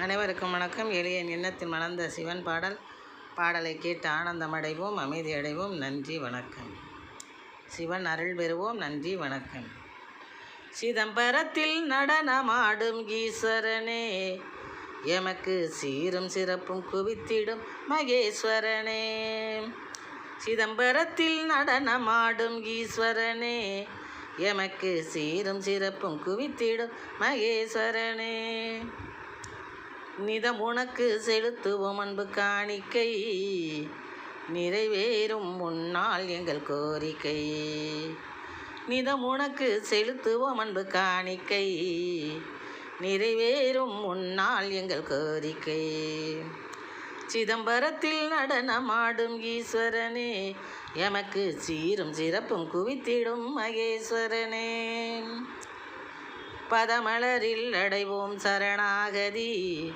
அனைவருக்கும் வணக்கம். எளிய எண்ணத்தில் மலர்ந்த சிவன் பாடல். பாடலை கேட்டு ஆனந்தமடைவோம் அமைதி அடைவோம் நன்றி வணக்கம். சிவன் அருள் பெறுவோம். நன்றி வணக்கம். சிதம்பரத்தில் நடனமாடும் ஈஸ்வரனே எமக்கு சீரும் சிறப்பும் குவித்திடும் மகேஸ்வரனே. சிதம்பரத்தில் நடனமாடும் ஈஸ்வரனே எமக்கு சீரும் சிறப்பும் குவித்திடும் மகேஸ்வரனே. நிதம் உனக்கு செலுத்துவோம் அன்பு காணிக்கை. நிறைவேறும் முன்னால் எங்கள் கோரிக்கை. நிதம் உனக்கு செலுத்துவோம் அன்பு காணிக்கை. நிறைவேறும் முன்னால் எங்கள் கோரிக்கை. சிதம்பரத்தில் நடனமாடும் ஈஸ்வரனே எமக்கு சீரும் சிறப்பும் குவித்திடும் மகேஸ்வரனே. பதமலரில் அடைவோம் சரணாகதி.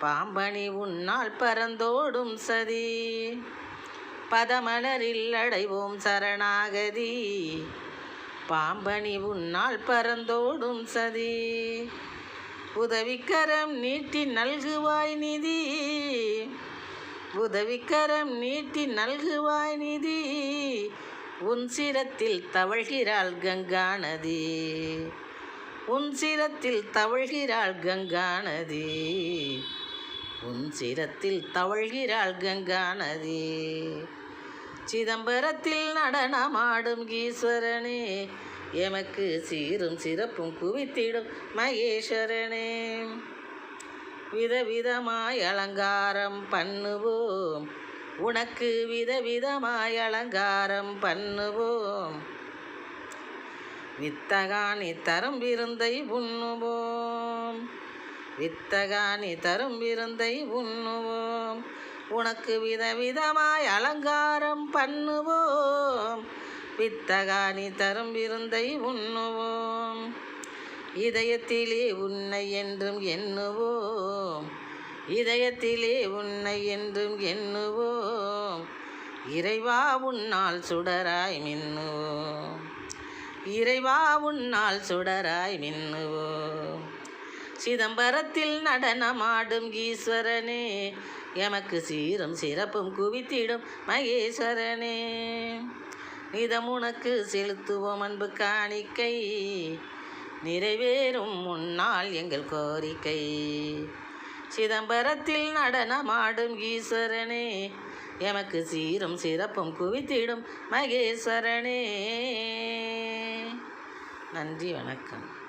பாம்பணி உன்னால் பறந்தோடும் சதி. பதமலரில் அடைவோம் சரணாகதி. பாம்பணி உன்னால் பறந்தோடும் சதி. உதவிக்கரம் நீட்டி நல்குவாய் நிதி. உதவிக்கரம் நீட்டி நல்குவாய் நிதி. உன் சிரத்தில் தவழ்கிறாள் கங்கா நதி. உன் சிரத்தில் தவழ்கிறாள் கங்கா நதி உன் சிரத்தில் தவழ்கிறாள் கங்கா நதி சிதம்பரத்தில் நடனமாடும் ஈஸ்வரனே எமக்கு சீரும் சிறப்பும் குவித்திடும் மகேஸ்வரனே. விதவிதமாய் அலங்காரம் பண்ணுவோம் உனக்கு விதவிதமாய் அலங்காரம் பண்ணுவோம். வித்தகாணி தரும் விருந்தை உண்ணுவோம். வித்தகாணி தரும் விருந்தை உண்ணுவோம். உனக்கு விதவிதமாய் அலங்காரம் பண்ணுவோம். வித்தகாணி தரும் விருந்தை உண்ணுவோம். இதயத்திலே உன்னை என்றும் எண்ணுவோம். இதயத்திலே உன்னை என்றும் எண்ணுவோம். இறைவா உன்னால் சுடராய் மின்னுவோம். இறைவா உன்னால் சுடராய் மின்னுவோம். சிதம்பரத்தில் நடனமாடும் ஈஸ்வரனே எமக்கு சீரும் சிறப்பும் குவித்திடும் மகேஸ்வரனே. இதம் உனக்கு செலுத்துவோம் அன்பு காணிக்கை நிறைவேறும் முன்னால் எங்கள் கோரிக்கை. சிதம்பரத்தில் நடனமாடும் ஈஸ்வரனே எமக்கு சீரும் சிறப்பும் குவித்திடும் மகேஸ்வரனே. நன்றி வணக்கம்.